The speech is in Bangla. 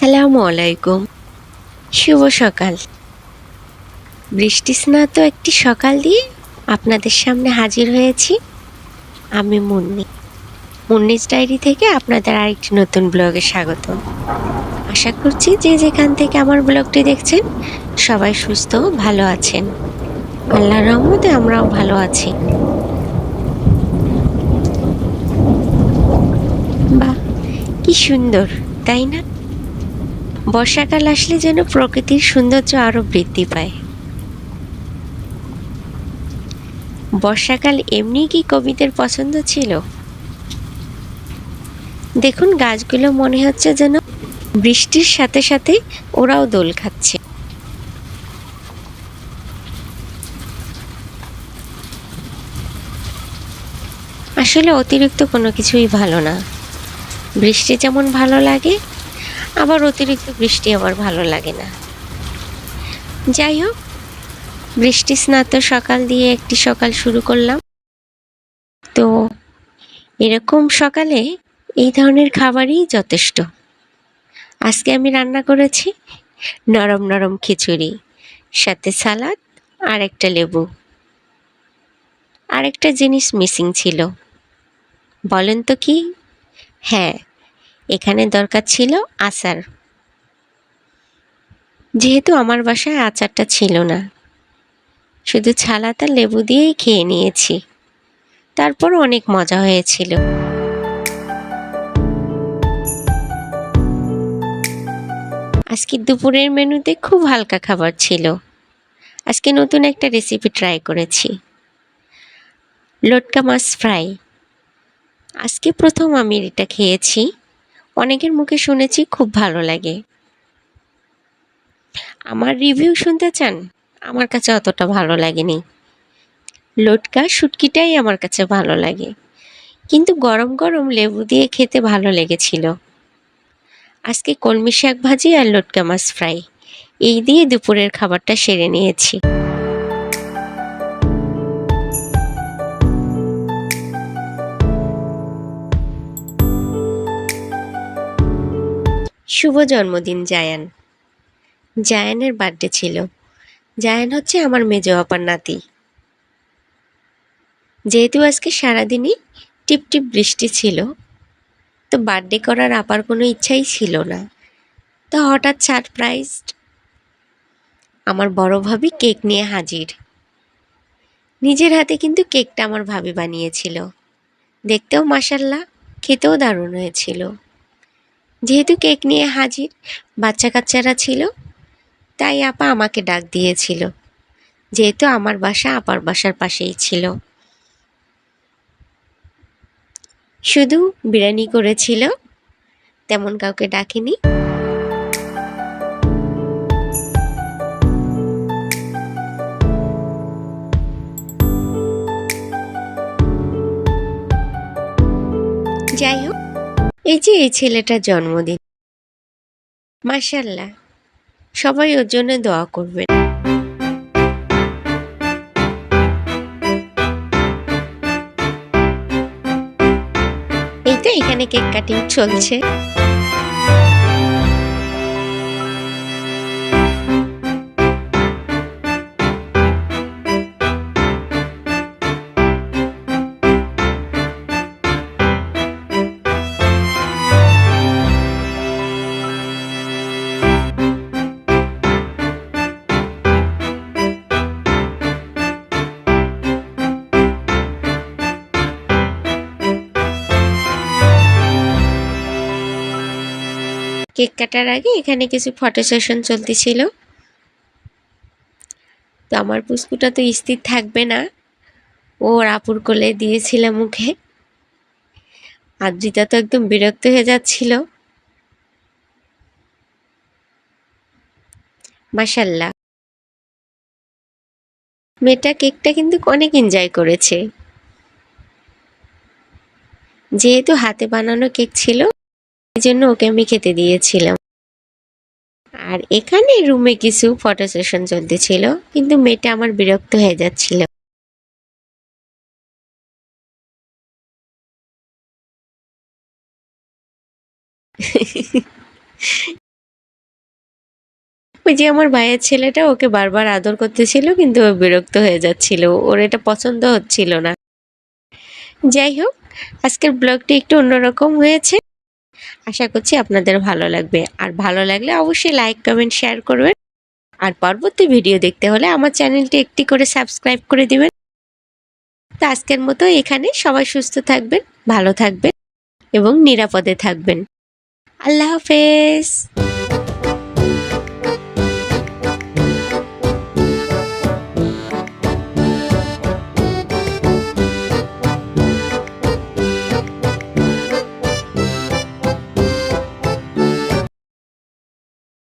আসসালামু আলাইকুম। শুভ সকাল। বৃষ্টি স্নাত একটি সকাল দিয়ে আপনাদের সামনে হাজির হয়েছি আমি মুন্নি। মুন্নিস ডায়েরি থেকে আপনাদের আরেকটি নতুন ব্লগে স্বাগত। আশা করছি যে যেখান থেকে আমার ব্লগটি দেখছেন সবাই সুস্থ, ভালো আছেন। আল্লাহর রহমতে আমরাও ভালো আছি। বাহ, কি সুন্দর, তাই না? বর্ষাকাল আসলে যেন প্রকৃতির সৌন্দর্য আরও বৃদ্ধি পায়। বর্ষাকাল এমনি কি কবিদের পছন্দ ছিল? দেখুন, গাছগুলো মনে হচ্ছে যেন বৃষ্টির সাথে সাথে ওরাও দোল খাচ্ছে। আসলে অতিরিক্ত কোনো কিছুই ভালো না। বৃষ্টি যেমন ভালো লাগে আবার অতিরিক্ত বৃষ্টি আবার ভালো লাগে না। যাই হোক, বৃষ্টি স্নাত সকাল দিয়ে একটি সকাল শুরু করলাম। তো এরকম সকালে এই ধরনের খাবারই যথেষ্ট। আজকে আমি রান্না করেছি নরম নরম খিচুড়ি, সাথে সালাদ আর একটা লেবু। আর একটা জিনিস মিসিং ছিল। বলেন তো কি? হ্যাঁ এখানে দরকার ছিল আচার। যেহেতু আমার বাসায় আচারটা ছিল না, শুধু ছালাতা লেবু দিয়েই খেয়ে নিয়েছি। তারপর অনেক মজা হয়েছিল। আজকে দুপুরের মেনুতে খুব হালকা খাবার ছিল। আজকে নতুন একটা রেসিপি ট্রাই করেছি। লটকা মাছ ফ্রাই আজকে প্রথম আমি এটা খেয়েছি। অনেকের মুখে শুনেছি খুব ভালো লাগে। আমার রিভিউ শুনতে চান? আমার কাছে অতটা ভালো লাগেনি। লটকা শুটকিটাই আমার কাছে ভালো লাগে। কিন্তু গরম গরম লেবু দিয়ে খেতে ভালো লেগেছিল। আজকে কলমি শাক ভাজি আর লটকা মাছ ফ্রাই। এই দিয়ে দুপুরের খাবারটা সেরে নিয়েছি। শুভ জন্মদিন, জায়ান। জায়ানের বার্থডে ছিল। জায়ান হচ্ছে আমার মেজো আপার নাতি। যেহেতু আজকে সারাদিনই টিপ টিপ বৃষ্টি ছিল, তো বার্থডে করার আপার কোনো ইচ্ছাই ছিল না। তো হঠাৎ সারপ্রাইজ আমার বড় ভাবি কেক নিয়ে হাজির। নিজের হাতে কিন্তু কেকটা আমার ভাবি বানিয়েছিল। দেখতেও মাসাল্লাহ খেতেও দারুণ হয়েছিল। যেহেতু কেক নিয়ে হাজির বাচ্চা কাচ্চারা ছিল, তাই আপা আমাকে ডাক দিয়েছিল। যেহেতু আমার বাসা আপার বাসার পাশেই ছিল। শুধু বিরিয়ানি করেছিল, তেমন কাউকে ডাকেনি। যাই হোক এই যে এই ছেলেটার জন্মদিন। মাসাল্লাহ সবাই ওর জন্য দোয়া করবেন। এই তো এখানে কেক কাটিং চলছে। কেক কাটার আগে এখানে কিছু ফটো সেশন চলতেছিল। তো আমার পুষ্পুটা তো স্থির থাকবে না। ওর আপুর কোলে দিয়েছিল মুখে। আদ্রিতা তো একদম বিরক্ত হয়ে যাচ্ছিল। মাসাল্লাহ মেয়েটা কেকটা কিন্তু অনেক এনজয় করেছে। যেহেতু হাতে বানানো কেক ছিল জন্য ওকে আমি খেতে দিয়েছিলাম। আর এখানে রুমে কিছু ফটো সেশন চলতেছিল, কিন্তু মেয়েটা আমার বিরক্ত হয়ে যাচ্ছিল। ওই যে আমার ভাইয়ের ছেলেটা ওকে বারবার আদর করতেছিল, কিন্তু ও বিরক্ত হয়ে যাচ্ছিল। ওর এটা পছন্দ হচ্ছিল না। যাই হোক, আজকের ব্লগটি একটু অন্যরকম হয়েছে। আশা করছি আপনাদের ভালো লাগবে। আর ভালো লাগলে অবশ্যই লাইক কমেন্ট শেয়ার করবেন। আর পরবর্তী ভিডিও দেখতে হলে আমার চ্যানেলটি একটি করে সাবস্ক্রাইব করে দিবেন। তো আজকের মতো এখানে সবাই সুস্থ থাকবেন, ভালো থাকবেন এবং নিরাপদে থাকবেন। আল্লাহ হাফেজ।